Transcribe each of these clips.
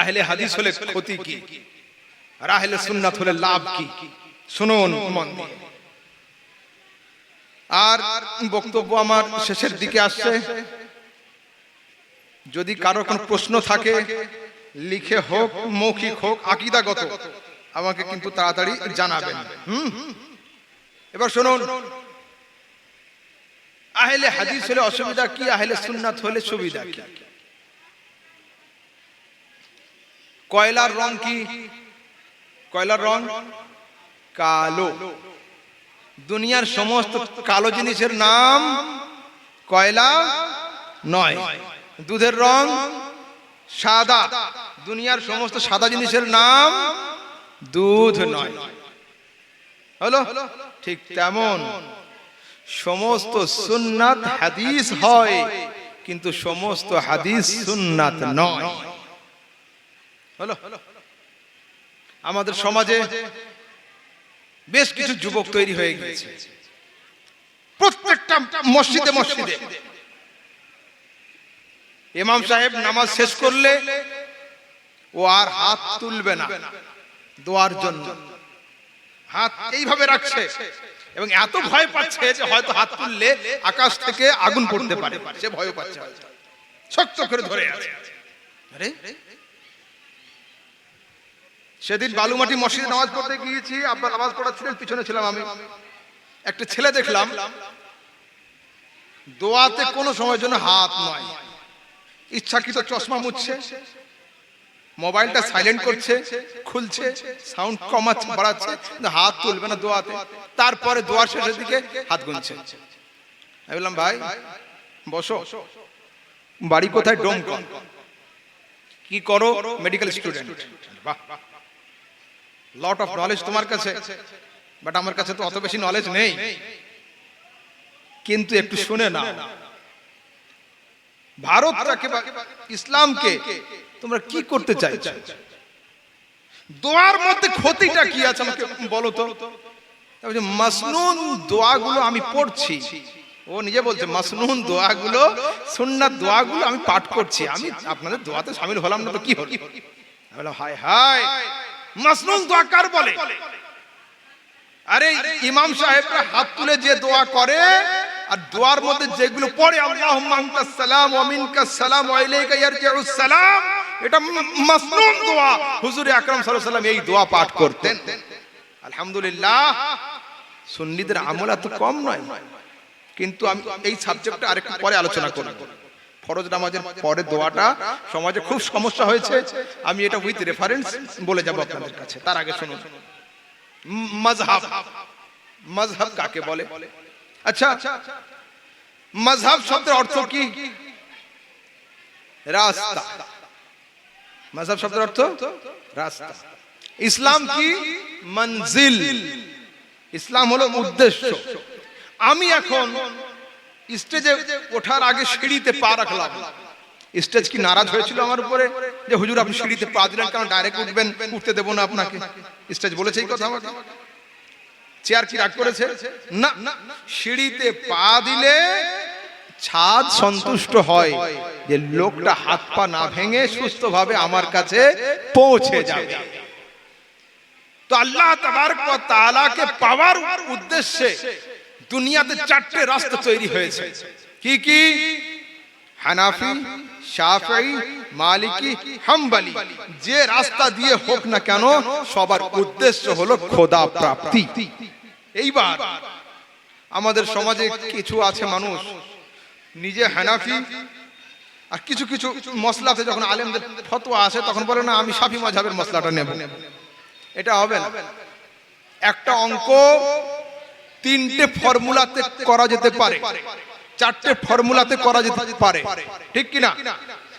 আহলে হাদিস হলে ক্ষতি কি? আর আহলে সুন্নাত হলে লাভ কি? শুনুন মন আর বক্তব্য আমার শেষের দিকে আসছে। যদি কারও কোনো প্রশ্ন থাকে, লিখে হোক, মৌখিক হোক, আকিদাগত, আমাকে কিন্তু তাড়াতাড়ি জানাবেন। হুম? এবার শুনুন, আহলে হাদিস হলে অসুবিধা কি? আহলে সুন্নাত হলে সুবিধা কি? কয়লার রং কি? কয়লার রং? কালো। দুনিয়ার সমস্ত কালো জিনিসের নাম কয়লা নয়। দুধের রং সাদা। দুনিয়ার সমস্ত সাদা জিনিসের নাম দুধ নয়। হলো? ঠিক তেমন। সমস্ত সুন্নাত হাদিস হয়, কিন্তু সমস্ত হাদিস সুন্নাত নয়। হলো। আমাদের সমাজে বেশ কিছু যুবক তৈরি হয়ে গেছে প্রত্যেকটা মসজিদে মসজিদে। ইমাম সাহেব নামাজ শেষ করলে ও আর হাত তুলবে না দোয়ার জন্য। হাত এইভাবে রাখছে। এবং এত ভয় পাচ্ছে যে হয়তো হাত তুললে আকাশ থেকে আগুন পড়তে পারে। সে ভয় পাচ্ছে। শক্ত করে ধরে আছে। আরে? সেদিন বালুমাটি মসজিদে নামাজ পড়তে গিয়েছি আপনার নামাজ পড়াচ্ছিলেন পিছনে ছিলাম আমি। একটা ছেলে দেখলাম দোয়াতে কোনো সময়ের জন্য হাত নয়। ইচ্ছাকৃত চশমা মুছছে মোবাইলটা সাইলেন্ট করছে খুলছে সাউন্ড কমাচ্ছে বাড়াচ্ছে হাত তুলবে না দোয়াতে। তারপরে দোয়ার শেষের দিকে হাত গুনছে। আমি বললাম ভাই বসো। বাড়ি কোথায় ডোমকল কি করো? মেডিকেল স্টুডেন্ট বাহ। লট অফ নলেজ তোমার কাছে বাট আমার কাছে তো অত বেশি নলেজ নেই। কিন্তু একটু শুনে না ভারতটাকে ইসলামকে তোমরা কি করতে চাইছো? দোয়ার মধ্যে ক্ষতিটা কি আছে আমাকে বলো তো? মাসনুন দোয়াগুলো আমি পড়ছি। ও নিজে বলছে, মাসনুন দোয়াগুলো, সুন্নাত দোয়াগুলো আমি পাঠ করছি। আমি আপনাদের দোয়াতে সামিল হলাম না তো কি হলো? হায় হায়। মাসনুন দোয়া কার বলে? আরে ইমাম সাহেবরা হাত তুলে যে দোয়া করে আর দোয়ার মধ্যে যেগুলো পড়ে আল্লাহুম্মা আনতাস সালাম ওয়া মিনকাস সালাম ওয়া ইলাইকা ইয়ারজিউস সালাম। এটা মাসনুন দোয়া। হুজুর আকরাম সাল্লাল্লাহু আলাইহি সাল্লাম এই দোয়া পাঠ করতেন। আলহামদুলিল্লাহ সুন্নিদের আমল এত কম নয়। কিন্তু আমি এই সাবজেক্টটা আরেকটু পরে আলোচনা করব। ফরজ নামাজের পরে দোয়াটা সমাজে খুব সমস্যা হয়েছে। আমি এটা উইথ রেফারেন্স বলে যাব আপনাদের কাছে। তার আগে শুনুন। মজহাব মজহাব কাকে বলে? আচ্ছা মজহাব শব্দের অর্থ কি? রাস্তা। মজহাব শব্দের অর্থ? রাস্তা। ইসলাম কি? মঞ্জিল। ইসলাম হলো উদ্দেশ্য। আমি এখন স্টেজে ওঠার আগে সিঁড়িতে পা রাখলাম। স্টেজ কি নারাজ হয়েছিল আমার উপরে? যে, হুজুর, আপনি সিঁড়িতে পা দিলেন কারণ ডাইরেক্ট উঠবেন, উঠতে দেবো না আপনাকে। স্টেজ বলেছে এই কথা আমাকে। চেয়ার কি রাগ করেছে? না, সিঁড়িতে পা দিলে ছাদ সন্তুষ্ট হয়, যে লোকটা হাত পা না ভেঙে সুস্থভাবে আমার কাছে পৌঁছে যাবে। তো আল্লাহ তাবারক ওয়া তাআলাকে পাওয়ার উদ্দেশ্যে দুনিয়াতে চারটে রাস্তা তৈরি হয়েছে। কি কি? হানাফি, শাফি, মালিকি, হাম্বালি। যে রাস্তা দিয়ে হোক না কেন, সবার উদ্দেশ্য হলো খোদা প্রাপ্তি। এইবার আমাদের সমাজে কিছু আছে মানুষ, নিজে হানাফি, আর কিছু কিছু মশলাতে যখন আলেমদের ফতোয়া আসে, তখন বলে, না, আমি শাফি মাঝাবের মশলাটা নেব। এটা হবে না। একটা অঙ্ক তিনটে ফর্মুলাতে করা যেতে পারে। চারটে ফর্মুলাতে করা যেতে পারে। ঠিক কিনা?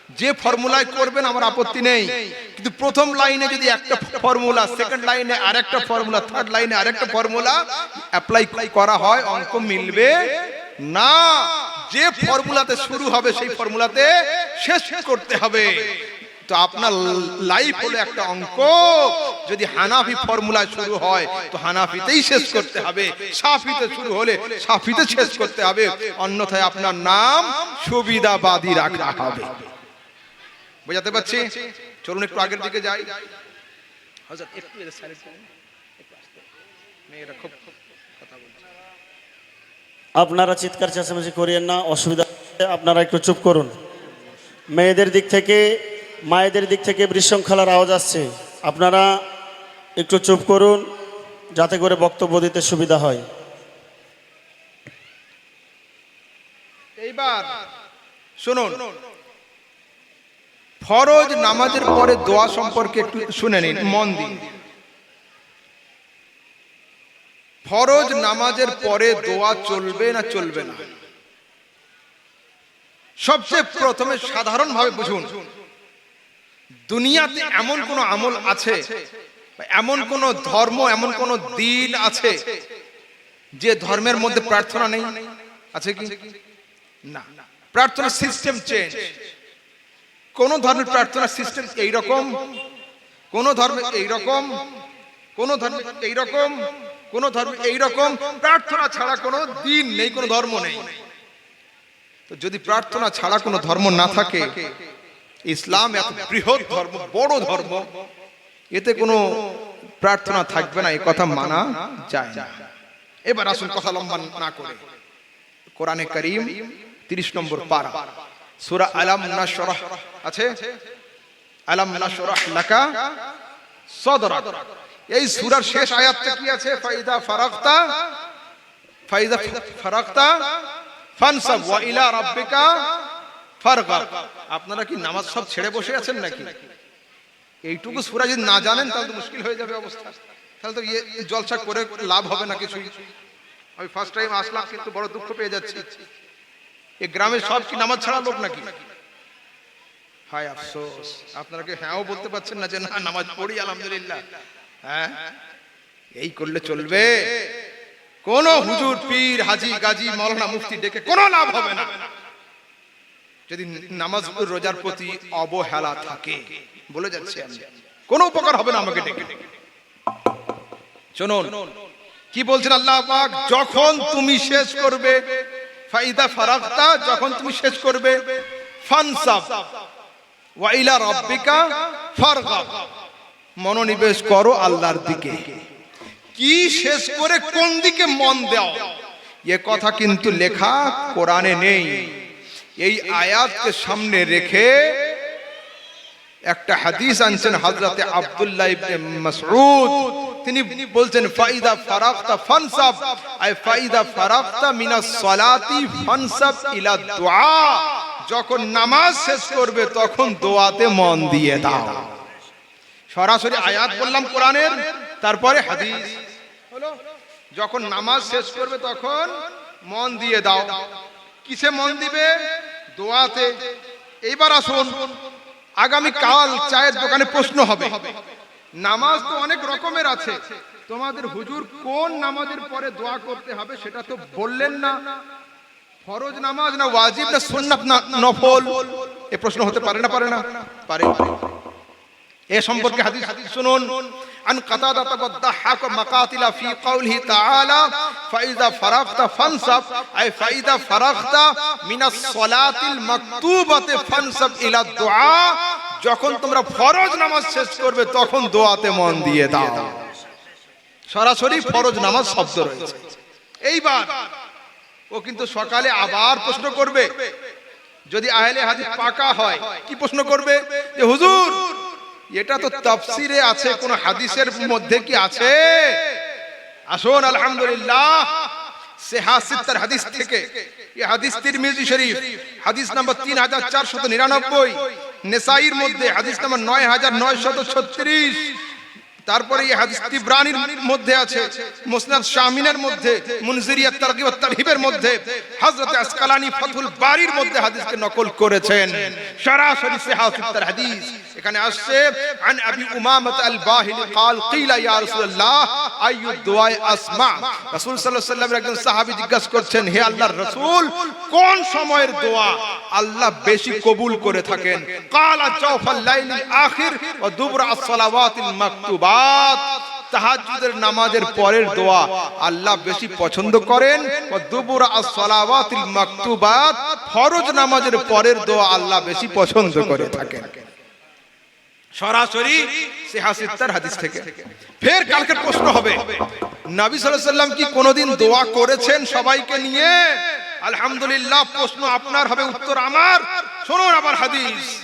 যে ফর্মুলায় করবেন, আমার আপত্তি নেই। কিন্তু প্রথম লাইনে যদি একটা ফর্মুলা, সেকেন্ড লাইনে আরেকটা ফর্মুলা, থার্ড লাইনে আরেকটা ফর্মুলা অ্যাপ্লাই করা হয়, অঙ্ক মিলবে না। যে ফর্মুলাতে শুরু হবে, সেই ফর্মুলাতে শেষ করতে হবে। তো আপনার লাইফ হলো একটা অঙ্ক। যদি হানাফি ফর্মুলায় শুরু হয় তো হানাফিতেই শেষ করতে হবে। সাফিতে শুরু হলে সাফিতে শেষ করতে হবে। অন্যথায় আপনার নাম সুবিধাবাদী রাখা হবে। বোঝাতে পারছি? চলুন একটু আগের দিকে যাই। একটু। মেয়েরা খুব কথা বলছে। আপনারা চিৎকার চেঁচামেচি করিয়েন না অসুবিধা আপনারা একটু চুপ করুন। মেয়েদের দিক থেকে মায়েদের দিক থেকে বিশৃঙ্খলার আওয়াজ আসছে। আপনারা একটু চুপ করুন, যাতে করে বক্তব্য দিতে সুবিধা হয়। এইবার শুনুন। ফরজ নামাজের পরে দোয়া সম্পর্কে একটু শুনে নিন, মন দিন ফরজ নামাজের পরে দোয়া চলবে না চলবে না? সবচেয়ে প্রথমে সাধারণভাবে বুঝুন। দুনিয়াতে এমন কোন আমল আছে? এমন কোন ধর্ম এমন কোন দিন আছে যে ধর্মের মধ্যে প্রার্থনা নেই? আছে কি? না। প্রার্থনা সিস্টেম চেঞ্জ কোন ধর্মের প্রার্থনা সিস্টেম এই রকম কোন ধর্মে এই রকম কোন ধর্মে এই রকম কোন ধর্মে এই রকম প্রার্থনা ছাড়া কোনো দিন নেই কোনো ধর্ম নেই। তো যদি প্রার্থনা ছাড়া কোনো ধর্ম না থাকে ইসলাম এত বৃহৎ ধর্ম, বড় ধর্ম, এতে কোনো প্রার্থনা থাকবে না, এই কথা মানা যায় না। এবার আসুন কথা লম্বা না করে। কোরআনে করিম তিরিশ নম্বর পারা। সুরা আলাম নাশরাহ আছে? আলাম নাশরাহ লাকা সদরা। এই সূরার শেষ আয়াতটা কি আছে? ফাইদা ফারাগতা ফাইদা ফারাগতা, ফানসাব ওয়া ইলা রাব্বিকা আপনারা কি নামাজ সব ছেড়ে বসে আছেন নাকি? এইটুকু সূরা যদি না জানেন, তাহলে তো মুশকিল হয়ে যাবে অবস্থা। তাহলে তো ইয়ে জলসা করে লাভ হবে না কিছুই। আমি ফার্স্ট টাইম আসলাম, কিন্তু বড় দুঃখ পেয়ে যাচ্ছি। এই গ্রামে সব কি নামাজ ছাড়া লোক নাকি? হায় আফসোস, আপনারা কি হ্যাঁও বলতে পারছেন না যে না, নামাজ পড়ি, আলহামদুলিল্লাহ। হ্যাঁ? এই করলে চলবে। কোন হুজুর, পীর, হাজি, গাজী মাওলানা মুফতি ডেকে কোনো লাভ হবে না। যদি নামাজ রোজার প্রতি অবহেলা থাকে বলে যাচ্ছে আমি। কোনো উপকার হবে না আমাকে ডেকে। শুনুন কি বলছেন আল্লাহ পাক? যখন তুমি শেষ করবে ফাইদা ফারাগতা যখন তুমি শেষ করবে ফানসাব ওয়া ইলা রাব্বিকা ফারগাব। মনোনিবেশ করো আল্লাহর দিকে। কি শেষ করে কোন দিকে মন দাও? এ কথা কিন্তু লেখা কোরআনে নেই। এই আয়াতকে সামনে রেখে একটা হাদিস আনছেন হযরতে আব্দুল্লাহ ইবনে মাসউদ। তিনি বলছেন, ফাইদা ফারাগতা ফানসাব। আই ফাইদা ফারাগতা মিনাস সালাতি ফানসাব ইলা দুআ। যখন নামাজ শেষ করবে, তখন দোয়াতে মন দিয়ে দাও। সরাসরি আয়াত বললাম কোরআনের, তারপরে হাদিস। হলো, যখন নামাজ শেষ করবে, তখন মন দিয়ে দাও। কিসে মন দিবে? দোয়াতে, এইবার আসুন, আগামী কাল চায়ের দোকানে প্রশ্ন হবে। নামাজ তো অনেক রকমের আছে। তোমাদের হুজুর কোন নামাজের পরে দোয়া করতে হবে সেটা তো বললেন না। ফরজ নামাজ না ওয়াজিব না সুন্নাত না নফল? এ প্রশ্ন হতে পারে না পারে না? পারে এ সম্পর্কে হাদিস শুনুন। عن قتادة والضحاك مقاتل في قوله تعالى فإذا فرغت فانصب أي فإذا فرغت من الصلاة المكتوبة فانصب إلى الدعاء যখন তোমরা ফরজ নামাজ শেষ করবে তখন দোয়াতে মন দিয়ে দাও সরাসরি ফরজ নামাজ শব্দ রয়েছে এইবার ও কিন্তু সকালে আবার প্রশ্ন করবে যদি আহলে হাদিস পাকা হয় কি প্রশ্ন করবে যে হুজুর এটা তো তাফসিরে আছে, কোন হাদিসের মধ্যে কি আছে? আসুন, আলহামদুলিল্লাহ। সেহাসিত্তার হাদিস থেকে। এই হাদিস শরীফ, হাদিস নাম্বার তিন হাজার চারশত নিরানব্বই। নেসাইর মধ্যে, হাদিস তারপরে এই হাদিস তিবরানির মধ্যে আছে মুসনাদ শামিনের মধ্যে মুনজিরিয়াত তারগিব ওয়াত তারহিবের মধ্যে হযরত আসকালানি ফাতুল বারির মধ্যে হাদিসকে নকল করেছেন সরাসরি সিহাসিত্তার হাদিস এখানে আসছে আন আবি উমামাত আল বাহিলি قال قيل يا رسول الله اي الدعاء اسمع রাসূল সাল্লাল্লাহু আলাইহি ওয়াসাল্লাম একজন সাহাবী জিজ্ঞাসা করছেন হে আল্লাহর রাসূল কোন সময়ের দোয়া আল্লাহ বেশি কবুল করে থাকেন قال جوف الليل الاخر ودبر الصلوات المكتوبات তাহাজ্জুদের নামাজের পরের দোয়া আল্লাহ বেশি পছন্দ করেন। দুবুর as-সালাওয়াতিল মাকতুবাত, ফরজ নামাজের পরের দোয়া আল্লাহ বেশি পছন্দ করে থাকেন। সরাসরি সিহাসিত্তার হাদিস থেকে। ফের কালকে প্রশ্ন হবে, নবী সাল্লাম কি কোনোদিন দোয়া করেছেন সবাইকে নিয়ে? আলহামদুলিল্লাহ, প্রশ্ন আপনার হবে, উত্তর আমার। শুনুন আবার হাদিস।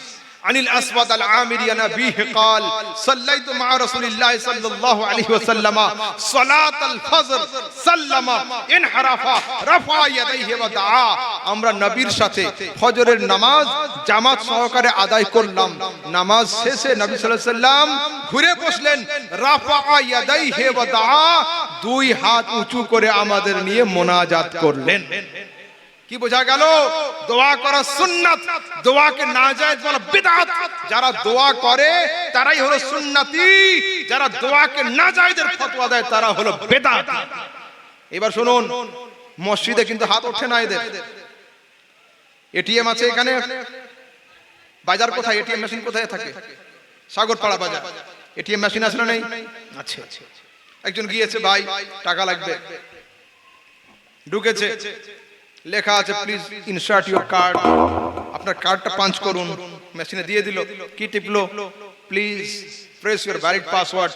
عن الأسود العامري عن أبيه قال صليت مع رسول الله صلى الله عليه وسلم صلاة الفجر سلم انحرف رفع يديه ودعا আমরা নবীর সাথে ফজরের নামাজ জামাত সহকারে আদায় করলাম নামাজ শেষে নবী সাল্লাল্লাহু আলাইহি সাল্লাম ঘুরে বসলেন রাফা ইয়াদাইহি ওয়া দাআ দুই হাত উঁচু করে আমাদের নিয়ে মোনাজাত করলেন কি বোঝা গেল? দোয়া করা সুন্নাত। দোয়াকে নাজায়েজ বলা বিদআত যারা দোয়া করে, তারাই হলো সুন্নতি। যারা দোয়াকে নাজায়েজের ফতোয়া দেয়, তারা হলো বেদাত। এবার শুনুন, মসজিদে কিন্তু হাত ওঠে না এদের। এটিএম আছে এখানে? বাজার কোথায়? এটিএম মেশিন কোথায় থাকে? সাগরপাড়া বাজার। এটিএম মেশিন আছে না নেই? আছে। একজন গিয়েছে, ভাই, টাকা লাগবে। ঢুকেছে। লেখা আছে প্লিজ ইনসার্ট ইউর কার্ড আপনার কার্ডটা পাঞ্চ করুন। মেশিনে দিয়ে দিল। কি টিপলো? Please press your valid password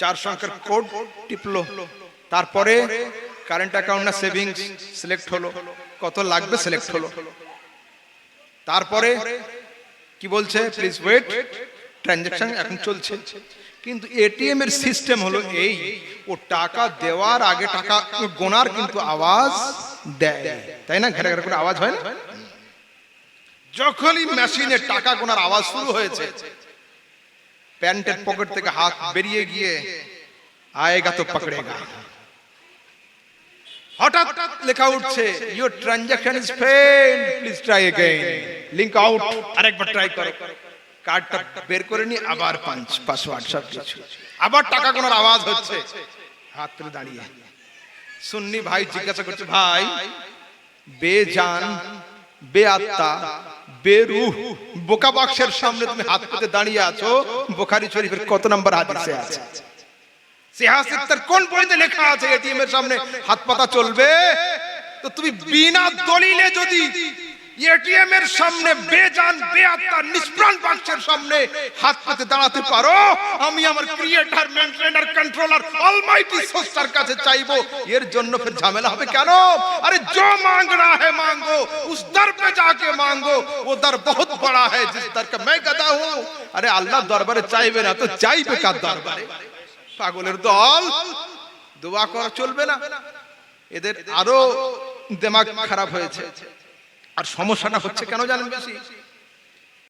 চার সংখ্যার কোড টিপলো। তারপরে কারেন্ট অ্যাকাউন্ট না সেভিংস সিলেক্ট হলো। কত লাগবে সিলেক্ট হলো। তারপরে কি বলছে? প্লিজ ওয়েট ট্রানজ্যাকশন এখন চলছে। কিন্তু এটিএম এর সিস্টেম হলো এই। ও টাকা দেওয়ার আগে টাকা গোনার কিন্তু আওয়াজ দেয় তাই না ঘেরা ঘেরা করে আওয়াজ হয় না যখনই মেশিনে টাকা গোনার আওয়াজ শুরু হয়েছে প্যান্টের পকেট থেকে হাত বেরিয়ে গিয়ে আয়েগা তো পকড়েগা হঠাৎ লেখা উঠছে your transaction is failed please try again link out আরেকবার ট্রাই করো কার্ডটা বের করে নি আবার পাঁচ পাসওয়ার্ড সব কিছু আবার টাকা কোনার আওয়াজ হচ্ছে হাত তুলে দাঁড়িয়ে সুন্নি ভাই জিজ্ঞাসা করছে ভাই বেজান বেআত্মা বেরুহ বোকা বাক্সের সামনে তুমি হাত পেতে দাঁড়িয়ে আছো বোখারি শরীফের কত নম্বর হাদিসে আছে? সিহাসিত্তার কোন বইতে লেখা আছে? এটিএম এর সামনে হাত পাতা চলবে? তো তুমি বিনা দলিলে যদি এটিএম এর সামনে বেজান বেআত্মা নিষ্প্রাণ বাক্সের সামনে হাত পাতে দাঁড়াতে পারো আমি আমার creator maintainer controller almighty sorcerer কাছে চাইবো এর জন্য ফির ঝামেলা হবে কেন আরে जो मांगना है मांगो उस दर पे जाके मांगो वो दर बहुत बड़ा है जिस दर का मैं गदा हूं আরে আল্লাহ দরবারে চাইবে না তো চাইবে কার দরবারে পাগলের দল দোয়া করা চলবে না এদের আরো দেমাগ খারাপ হয়েছে আর সমস্যাটা হচ্ছে কেন জানেন বেশি?